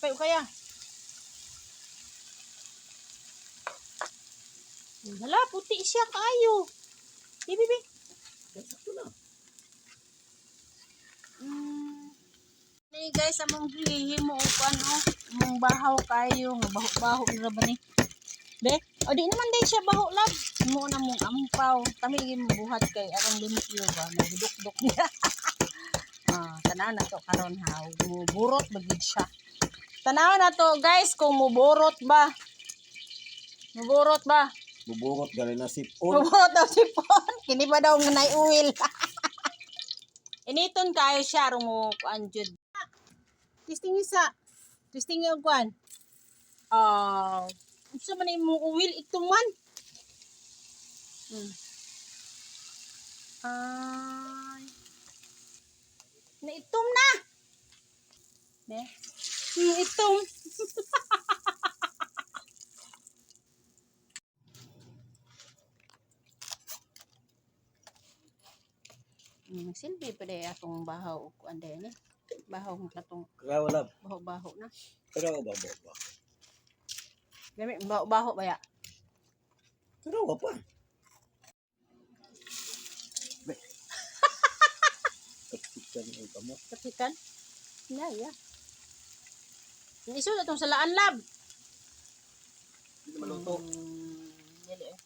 Payo kaya. Hala, puti siya kayo. Bibi, bibi. Sakto na. Mm. Ni guys, among hihimo ko ano, among bahaw kayo, nga baho-baho na ba? Be, o di naman din siya baho lab. Mo na mong ampaw. Kami gin buhat kay arang limpyo ba, nagdukdok niya. ah, tanaw na to karon ha. Muburot bagid siya. Tanaw na to guys kung muburot ba. Muburot ba? Buburot gali na sipon. Muburot daw si Pon. Kini ba daw nga uwil? Initon kayo siya rong mo anjud. Testing isa. Testing yung kwan. Ah, uh, man mo uwil ituman. Hmm. Ay. Naitom na. Ne? Itom. Hmm, silbi pa day atong bahaw ug kuan day ni. Bahaw ng katong Kaya wala. baho-baho na. Pero ba ba ba. Gami baho-baho ba ya? Pero wa pa. Kapitan ang kamo. Kapikan? Ya, ya. Isu na tong salaan lab. Hindi maluto. Hmm, dili eh.